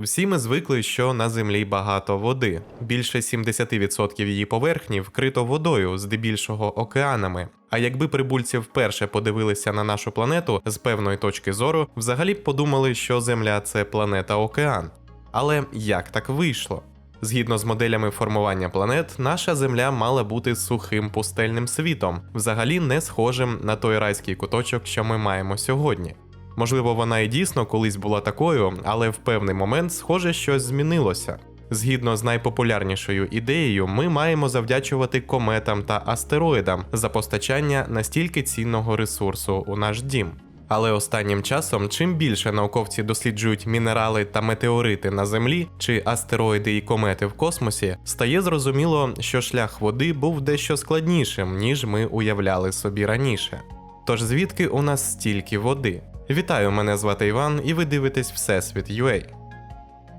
Всі ми звикли, що на землі багато води. Більше 70% її поверхні вкрито водою, здебільшого океанами. А якби прибульці вперше подивилися на нашу планету з певної точки зору, взагалі б подумали, що Земля це планета океан. Але як так вийшло? Згідно з моделями формування планет, наша Земля мала бути сухим пустельним світом, взагалі не схожим на той райський куточок, що ми маємо сьогодні. Можливо, вона і дійсно колись була такою, але в певний момент, схоже, щось змінилося. Згідно з найпопулярнішою ідеєю, ми маємо завдячувати кометам та астероїдам за постачання настільки цінного ресурсу у наш дім. Але останнім часом, чим більше науковці досліджують мінерали та метеорити на Землі чи астероїди і комети в космосі, стає зрозуміло, що шлях води був дещо складнішим, ніж ми уявляли собі раніше. Тож звідки у нас стільки води? Вітаю, мене звати Іван, і ви дивитесь Всесвіт UA.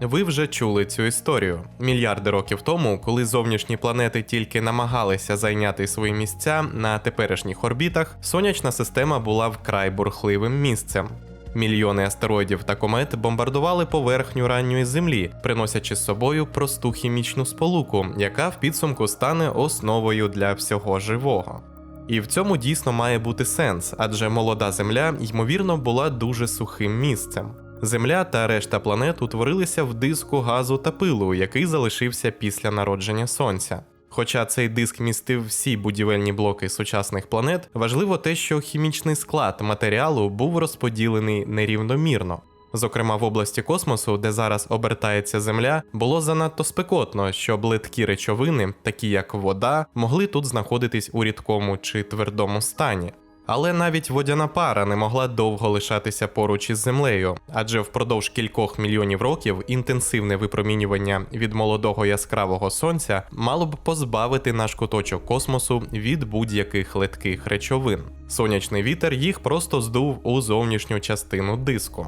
Ви вже чули цю історію. Мільярди років тому, коли зовнішні планети тільки намагалися зайняти свої місця на теперішніх орбітах, сонячна система була вкрай бурхливим місцем. Мільйони астероїдів та комет бомбардували поверхню ранньої землі, приносячи з собою просту хімічну сполуку, яка в підсумку стане основою для всього живого. І в цьому дійсно має бути сенс, адже молода Земля, ймовірно, була дуже сухим місцем. Земля та решта планет утворилися в диску газу та пилу, який залишився після народження Сонця. Хоча цей диск містив всі будівельні блоки сучасних планет, важливо те, що хімічний склад матеріалу був розподілений нерівномірно. Зокрема, в області космосу, де зараз обертається Земля, було занадто спекотно, щоб литкі речовини, такі як вода, могли тут знаходитись у рідкому чи твердому стані. Але навіть водяна пара не могла довго лишатися поруч із землею, адже впродовж кількох мільйонів років інтенсивне випромінювання від молодого яскравого сонця мало б позбавити наш куточок космосу від будь-яких литких речовин. Сонячний вітер їх просто здув у зовнішню частину диску.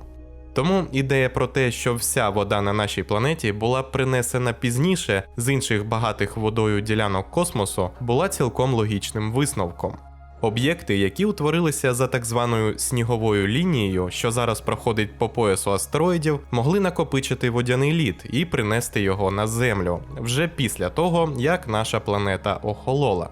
Тому ідея про те, що вся вода на нашій планеті була принесена пізніше з інших багатих водою ділянок космосу, була цілком логічним висновком. Об'єкти, які утворилися за так званою сніговою лінією, що зараз проходить по поясу астероїдів, могли накопичити водяний лід і принести його на Землю вже після того, як наша планета охолола.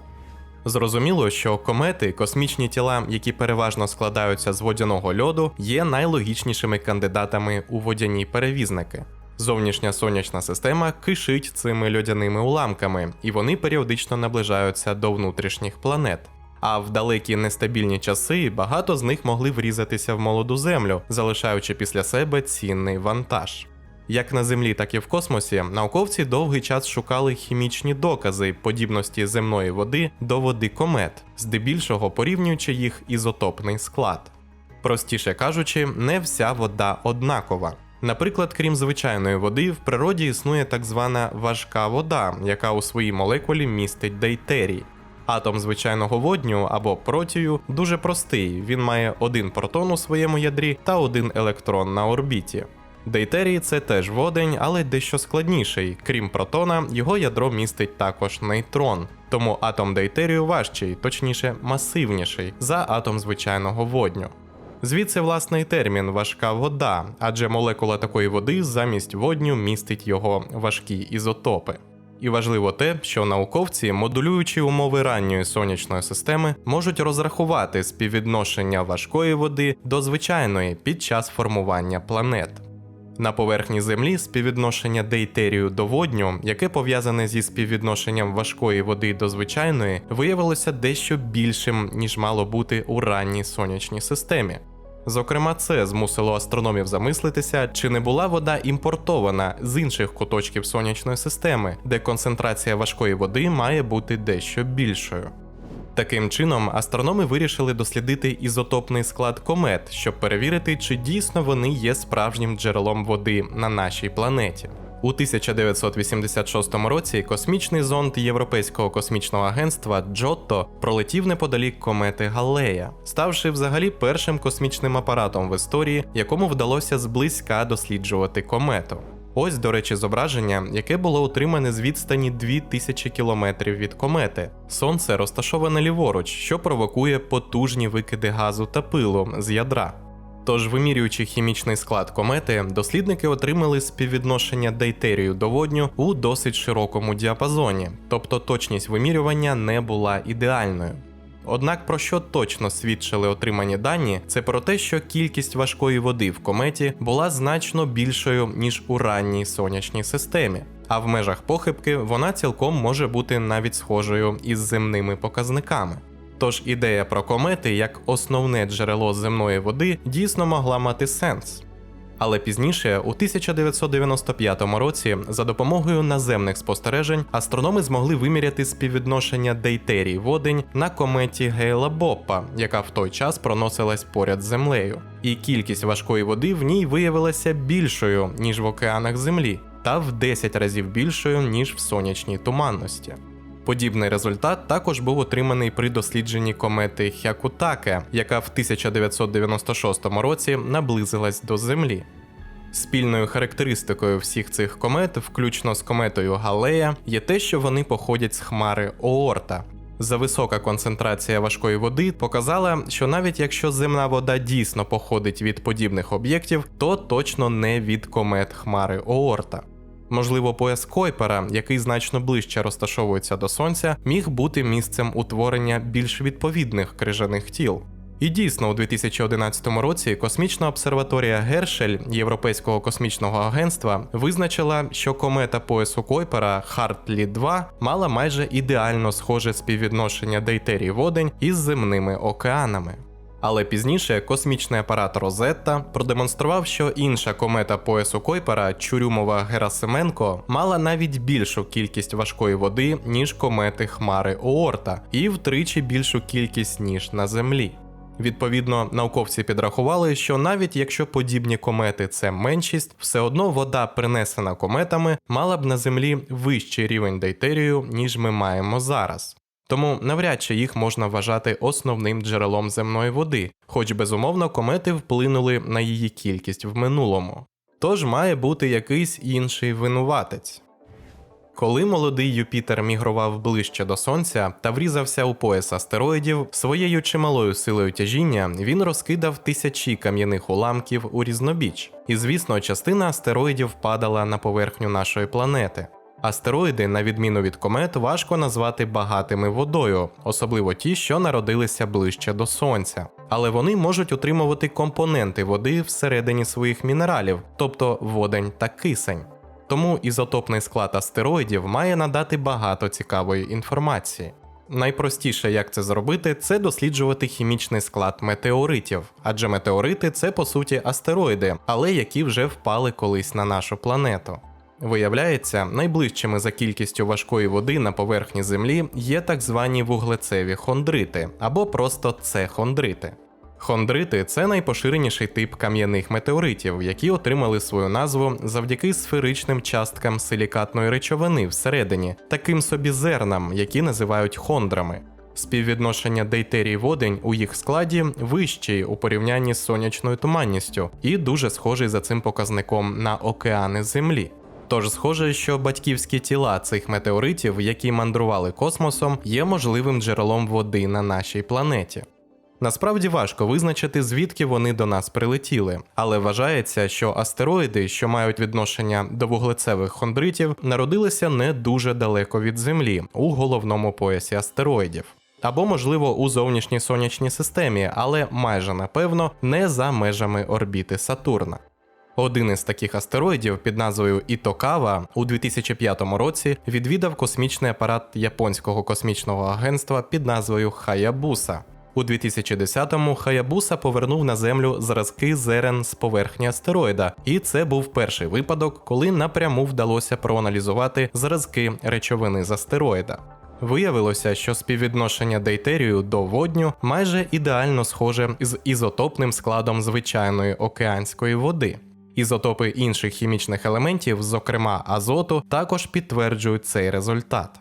Зрозуміло, що комети, космічні тіла, які переважно складаються з водяного льоду, є найлогічнішими кандидатами у водяні перевізники. Зовнішня сонячна система кишить цими льодяними уламками, і вони періодично наближаються до внутрішніх планет. А в далекі нестабільні часи багато з них могли врізатися в молоду землю, залишаючи після себе цінний вантаж. Як на землі, так і в космосі, науковці довгий час шукали хімічні докази подібності земної води до води комет, здебільшого порівнюючи їх ізотопний склад. Простіше кажучи, не вся вода однакова. Наприклад, крім звичайної води, в природі існує так звана важка вода, яка у своїй молекулі містить дейтерій. Атом звичайного водню або протію дуже простий. Він має один протон у своєму ядрі та один електрон на орбіті. Дейтерій це теж водень, але дещо складніший. Крім протона, його ядро містить також нейтрон. Тому атом дейтерію важчий, точніше масивніший за атом звичайного водню. Звідси власний термін важка вода, адже молекула такої води замість водню містить його важкі ізотопи. І важливо те, що науковці, модулюючи умови ранньої сонячної системи, можуть розрахувати співвідношення важкої води до звичайної під час формування планет. На поверхні Землі співвідношення дейтерію до водню, яке пов'язане зі співвідношенням важкої води до звичайної, виявилося дещо більшим, ніж мало бути у ранній сонячній системі. Зокрема, це змусило астрономів замислитися, чи не була вода імпортована з інших куточків сонячної системи, де концентрація важкої води має бути дещо більшою. Таким чином, астрономи вирішили дослідити ізотопний склад комет, щоб перевірити, чи дійсно вони є справжнім джерелом води на нашій планеті. У 1986 році космічний зонд Європейського космічного агентства Джотто пролетів неподалік комети Галлея, ставши взагалі першим космічним апаратом в історії, якому вдалося зблизька досліджувати комету. Ось, до речі, зображення, яке було отримане з відстані 2000 кілометрів від комети. Сонце розташоване ліворуч, що провокує потужні викиди газу та пилу з ядра. Тож, вимірюючи хімічний склад комети, дослідники отримали співвідношення дейтерію до водню у досить широкому діапазоні, тобто точність вимірювання не була ідеальною. Однак про що точно свідчили отримані дані, це про те, що кількість важкої води в кометі була значно більшою ніж у ранній сонячній системі, а в межах похибки вона цілком може бути навіть схожою із земними показниками. Тож ідея про комети як основне джерело земної води дійсно могла мати сенс. Але пізніше, у 1995 році, за допомогою наземних спостережень, астрономи змогли виміряти співвідношення дейтерій водень на кометі Гейла Боппа, яка в той час проносилась поряд з землею. І кількість важкої води в ній виявилася більшою, ніж в океанах Землі, та в 10 разів більшою, ніж в сонячній туманності. Подібний результат також був отриманий при дослідженні комети Хякутаке, яка в 1996 році наблизилась до Землі. Спільною характеристикою всіх цих комет, включно з кометою Галея, є те, що вони походять з хмари Оорта. Зависока концентрація важкої води показала, що навіть якщо земна вода дійсно походить від подібних об'єктів, то точно не від комет хмари Оорта. Можливо, пояс Койпера, який значно ближче розташовується до сонця, міг бути місцем утворення більш відповідних крижаних тіл. І дійсно, у 2011 році космічна обсерваторія Гершель Європейського космічного агентства визначила, що комета поясу Койпера Хартлі 2 мала майже ідеально схоже співвідношення дейтерій водень із земними океанами. Але пізніше космічний апарат Розетта продемонстрував, що інша комета поясу Койпера Чурюмова Герасименко мала навіть більшу кількість важкої води, ніж комети Хмари Оорта, і втричі більшу кількість ніж на Землі. Відповідно, науковці підрахували, що навіть якщо подібні комети це меншість, все одно вода, принесена кометами, мала б на Землі вищий рівень дейтерію, ніж ми маємо зараз. Тому навряд чи їх можна вважати основним джерелом земної води, хоч безумовно комети вплинули на її кількість в минулому. Тож має бути якийсь інший винуватець. Коли молодий Юпітер мігрував ближче до сонця та врізався у пояс астероїдів, своєю чималою силою тяжіння він розкидав тисячі кам'яних уламків у різнобіч, і звісно, частина астероїдів падала на поверхню нашої планети. Астероїди, на відміну від комет, важко назвати багатими водою, особливо ті, що народилися ближче до сонця. Але вони можуть утримувати компоненти води всередині своїх мінералів, тобто водень та кисень. Тому ізотопний склад астероїдів має надати багато цікавої інформації. Найпростіше, як це зробити, це досліджувати хімічний склад метеоритів, адже метеорити це по суті астероїди, але які вже впали колись на нашу планету. Виявляється, найближчими за кількістю важкої води на поверхні Землі є так звані вуглецеві хондрити або просто це-хондрити. Хондрити це найпоширеніший тип кам'яних метеоритів, які отримали свою назву завдяки сферичним часткам силікатної речовини всередині, таким собі зернам, які називають хондрами. Співвідношення дейтерій водень у їх складі вищий у порівнянні з сонячною туманністю і дуже схожий за цим показником на океани Землі. Тож схоже, що батьківські тіла цих метеоритів, які мандрували космосом, є можливим джерелом води на нашій планеті. Насправді важко визначити, звідки вони до нас прилетіли, але вважається, що астероїди, що мають відношення до вуглецевих хондритів, народилися не дуже далеко від Землі у головному поясі астероїдів. Або, можливо, у зовнішній сонячній системі, але майже напевно не за межами орбіти Сатурна. Один із таких астероїдів під назвою Ітокава у 2005 році відвідав космічний апарат японського космічного агентства під назвою Хаябуса. У 2010-му Хаябуса повернув на Землю зразки зерен з поверхні астероїда, і це був перший випадок, коли напряму вдалося проаналізувати зразки речовини з астероїда. Виявилося, що співвідношення дейтерію до водню майже ідеально схоже з ізотопним складом звичайної океанської води. Ізотопи інших хімічних елементів, зокрема азоту, також підтверджують цей результат.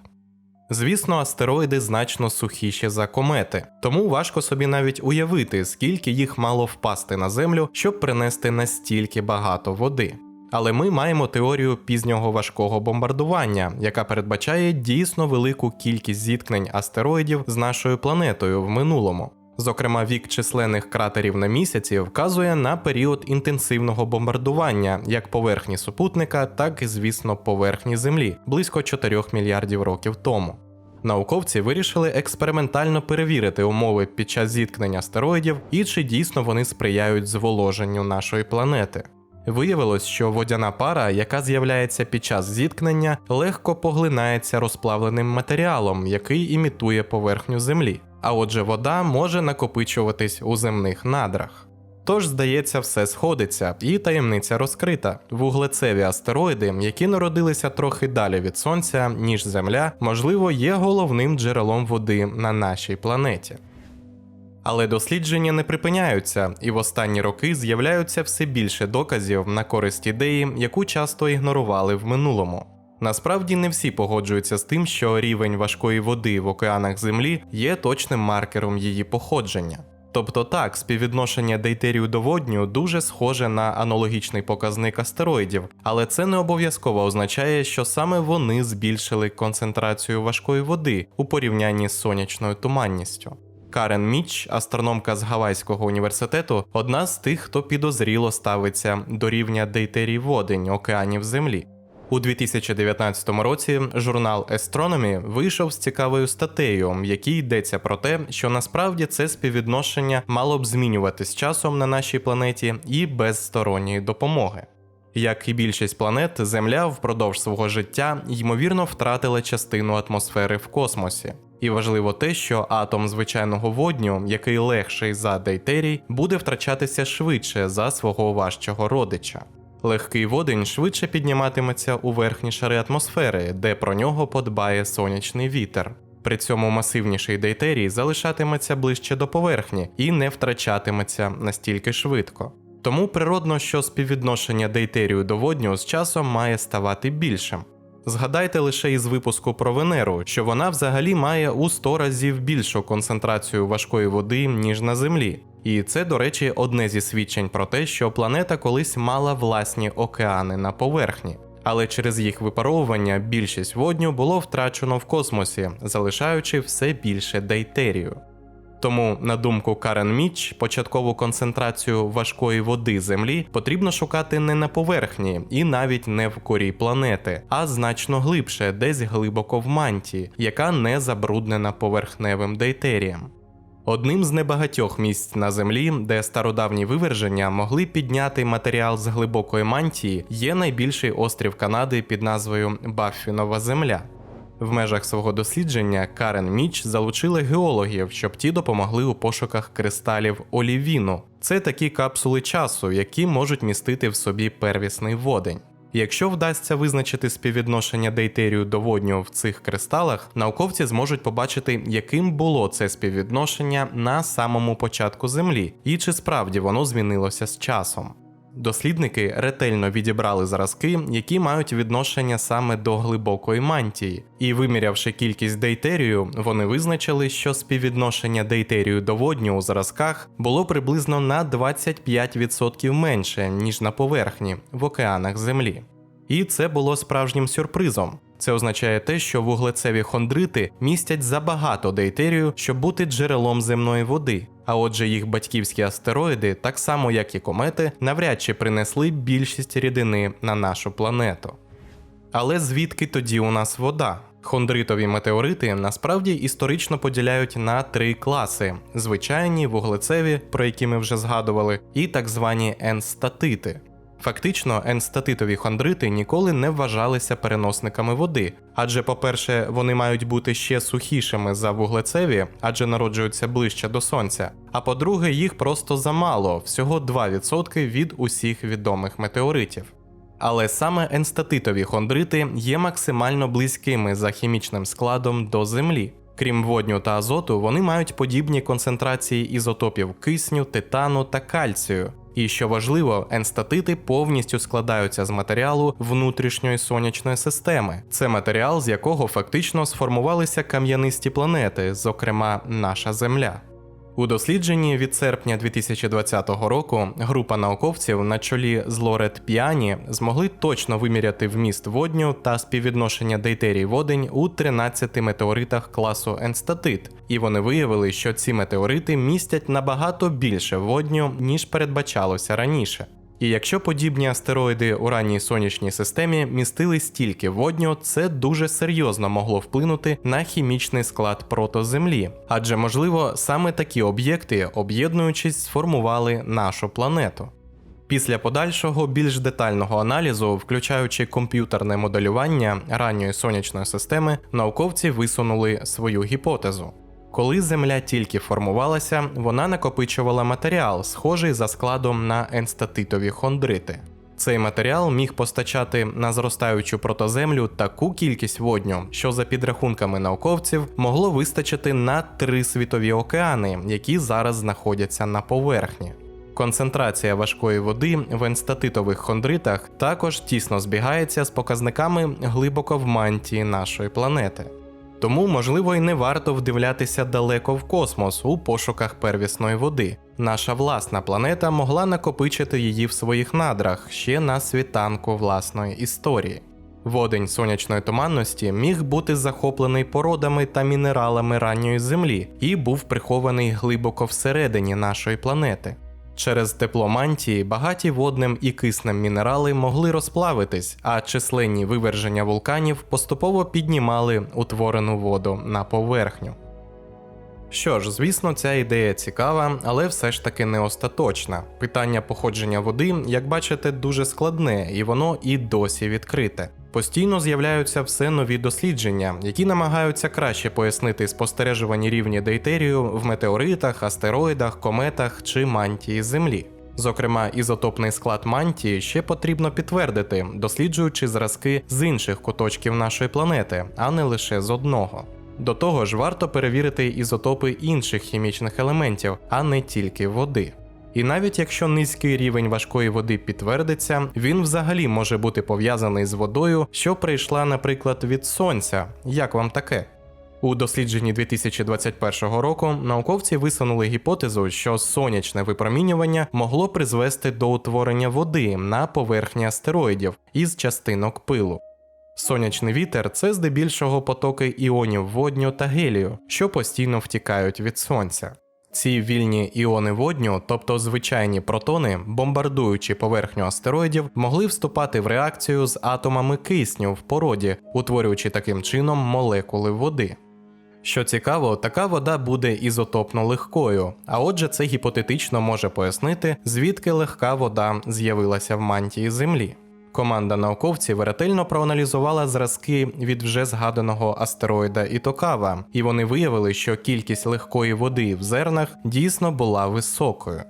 Звісно, астероїди значно сухіші за комети, тому важко собі навіть уявити, скільки їх мало впасти на землю, щоб принести настільки багато води. Але ми маємо теорію пізнього важкого бомбардування, яка передбачає дійсно велику кількість зіткнень астероїдів з нашою планетою в минулому. Зокрема, вік численних кратерів на місяці вказує на період інтенсивного бомбардування як поверхні супутника, так і, звісно, поверхні Землі близько 4 мільярдів років тому. Науковці вирішили експериментально перевірити умови під час зіткнення астероїдів і чи дійсно вони сприяють зволоженню нашої планети. Виявилось, що водяна пара, яка з'являється під час зіткнення, легко поглинається розплавленим матеріалом, який імітує поверхню Землі. А отже, вода може накопичуватись у земних надрах. Тож, здається, все сходиться, і таємниця розкрита. Вуглецеві астероїди, які народилися трохи далі від сонця, ніж Земля, можливо, є головним джерелом води на нашій планеті. Але дослідження не припиняються, і в останні роки з'являються все більше доказів на користь ідеї, яку часто ігнорували в минулому. Насправді не всі погоджуються з тим, що рівень важкої води в океанах Землі є точним маркером її походження. Тобто так, співвідношення дейтерію до водню дуже схоже на аналогічний показник астероїдів, але це не обов'язково означає, що саме вони збільшили концентрацію важкої води у порівнянні з сонячною туманністю. Карен Міч, астрономка з Гавайського університету, одна з тих, хто підозріло ставиться до рівня дейтерій водень океанів Землі. У 2019 році журнал Astronomy вийшов з цікавою статтею, в якій йдеться про те, що насправді це співвідношення мало б змінюватись з часом на нашій планеті і без сторонньої допомоги. Як і більшість планет, Земля впродовж свого життя ймовірно втратила частину атмосфери в космосі. І важливо те, що атом звичайного водню, який легший за дейтерій, буде втрачатися швидше за свого важчого родича. Легкий водень швидше підніматиметься у верхні шари атмосфери, де про нього подбає сонячний вітер. При цьому масивніший дейтерій залишатиметься ближче до поверхні і не втрачатиметься настільки швидко. Тому природно, що співвідношення дейтерію до водню з часом має ставати більшим. Згадайте лише із випуску про Венеру, що вона взагалі має у 100 разів більшу концентрацію важкої води, ніж на Землі. І це, до речі, одне зі свідчень про те, що планета колись мала власні океани на поверхні. Але через їх випаровування більшість водню було втрачено в космосі, залишаючи все більше дейтерію. Тому, на думку Карен Міч, початкову концентрацію важкої води Землі потрібно шукати не на поверхні і навіть не в корі планети, а значно глибше, десь глибоко в мантії, яка не забруднена поверхневим дейтерієм. Одним з небагатьох місць на землі, де стародавні виверження могли підняти матеріал з глибокої мантії, є найбільший острів Канади під назвою Баффінова Земля. В межах свого дослідження Карен Міч залучили геологів, щоб ті допомогли у пошуках кристалів олівіну. Це такі капсули часу, які можуть містити в собі первісний водень. Якщо вдасться визначити співвідношення дейтерію до водню в цих кристалах, науковці зможуть побачити, яким було це співвідношення на самому початку Землі, і чи справді воно змінилося з часом. Дослідники ретельно відібрали зразки, які мають відношення саме до глибокої мантії, і вимірявши кількість дейтерію, вони визначили, що співвідношення дейтерію до водню у зразках було приблизно на 25% менше, ніж на поверхні в океанах Землі. І це було справжнім сюрпризом. Це означає те, що вуглецеві хондрити містять забагато дейтерію, щоб бути джерелом земної води. А отже, їх батьківські астероїди, так само як і комети, навряд чи принесли більшість рідини на нашу планету. Але звідки тоді у нас вода? Хондритові метеорити насправді історично поділяють на три класи: звичайні, вуглецеві, про які ми вже згадували, і так звані енстатити. Фактично, енстатитові хондрити ніколи не вважалися переносниками води, адже, по-перше, вони мають бути ще сухішими за вуглецеві, адже народжуються ближче до сонця. А по-друге, їх просто замало, всього 2% від усіх відомих метеоритів. Але саме енстатитові хондрити є максимально близькими за хімічним складом до Землі. Крім водню та азоту, вони мають подібні концентрації ізотопів кисню, титану та кальцію. І що важливо, енстатити повністю складаються з матеріалу внутрішньої сонячної системи. Це матеріал, з якого фактично сформувалися кам'янисті планети, зокрема наша Земля. У дослідженні від серпня 2020 року група науковців на чолі з Лорет Піані змогли точно виміряти вміст водню та співвідношення дейтерій водень у 13 метеоритах класу енстатит, і вони виявили, що ці метеорити містять набагато більше водню, ніж передбачалося раніше. І якщо подібні астероїди у ранній сонячній системі містили стільки водню, це дуже серйозно могло вплинути на хімічний склад протоземлі, адже можливо саме такі об'єкти, об'єднуючись, сформували нашу планету. Після подальшого більш детального аналізу, включаючи комп'ютерне моделювання ранньої сонячної системи, науковці висунули свою гіпотезу. Коли Земля тільки формувалася, вона накопичувала матеріал, схожий за складом на енстатитові хондрити. Цей матеріал міг постачати на зростаючу протоземлю таку кількість водню, що за підрахунками науковців могло вистачити на три світові океани, які зараз знаходяться на поверхні. Концентрація важкої води в енстатитових хондритах також тісно збігається з показниками глибоко в мантії нашої планети. Тому, можливо, і не варто вдивлятися далеко в космос у пошуках первісної води. Наша власна планета могла накопичити її в своїх надрах ще на світанку власної історії. Водень сонячної туманності міг бути захоплений породами та мінералами ранньої землі і був прихований глибоко всередині нашої планети. Через тепло мантії багаті водним і киснем мінерали могли розплавитись, а численні виверження вулканів поступово піднімали утворену воду на поверхню. Що ж, звісно, ця ідея цікава, але все ж таки не остаточна. Питання походження води, як бачите, дуже складне, і воно і досі відкрите. Постійно з'являються все нові дослідження, які намагаються краще пояснити спостережувані рівні дейтерію в метеоритах, астероїдах, кометах чи мантії Землі. Зокрема, ізотопний склад мантії ще потрібно підтвердити, досліджуючи зразки з інших куточків нашої планети, а не лише з одного. До того ж, варто перевірити ізотопи інших хімічних елементів, а не тільки води. І навіть якщо низький рівень важкої води підтвердиться, він взагалі може бути пов'язаний з водою, що прийшла, наприклад, від сонця. Як вам таке? У дослідженні 2021 року науковці висунули гіпотезу, що сонячне випромінювання могло призвести до утворення води на поверхні астероїдів із частинок пилу. Сонячний вітер це здебільшого потоки іонів водню та гелію, що постійно втікають від сонця. Ці вільні іони водню, тобто звичайні протони, бомбардуючи поверхню астероїдів, могли вступати в реакцію з атомами кисню в породі, утворюючи таким чином молекули води. Що цікаво, така вода буде ізотопно легкою, а отже, це гіпотетично може пояснити, звідки легка вода з'явилася в мантії Землі. Команда науковців ретельно проаналізувала зразки від вже згаданого астероїда Ітокава, і вони виявили, що кількість легкої води в зернах дійсно була високою.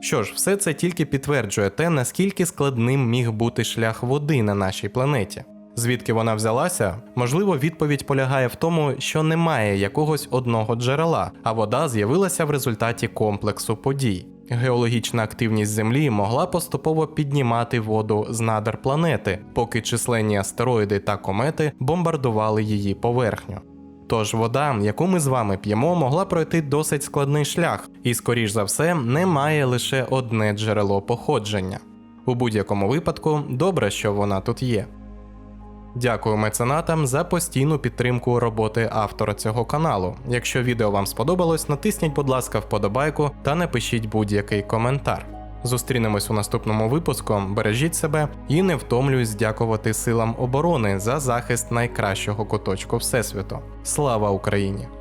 Що ж, все це тільки підтверджує те, наскільки складним міг бути шлях води на нашій планеті. Звідки вона взялася? Можливо, відповідь полягає в тому, що немає якогось одного джерела, а вода з'явилася в результаті комплексу подій. Геологічна активність Землі могла поступово піднімати воду з надр планети, поки численні астероїди та комети бомбардували її поверхню. Тож вода, яку ми з вами п'ємо, могла пройти досить складний шлях, і, скоріш за все, не має лише одне джерело походження. У будь-якому випадку, добре, що вона тут є. Дякую меценатам за постійну підтримку роботи автора цього каналу. Якщо відео вам сподобалось, натисніть, будь ласка, вподобайку та напишіть будь-який коментар. Зустрінемось у наступному випуску. Бережіть себе і не втомлююсь дякувати силам оборони за захист найкращого куточку Всесвіту. Слава Україні!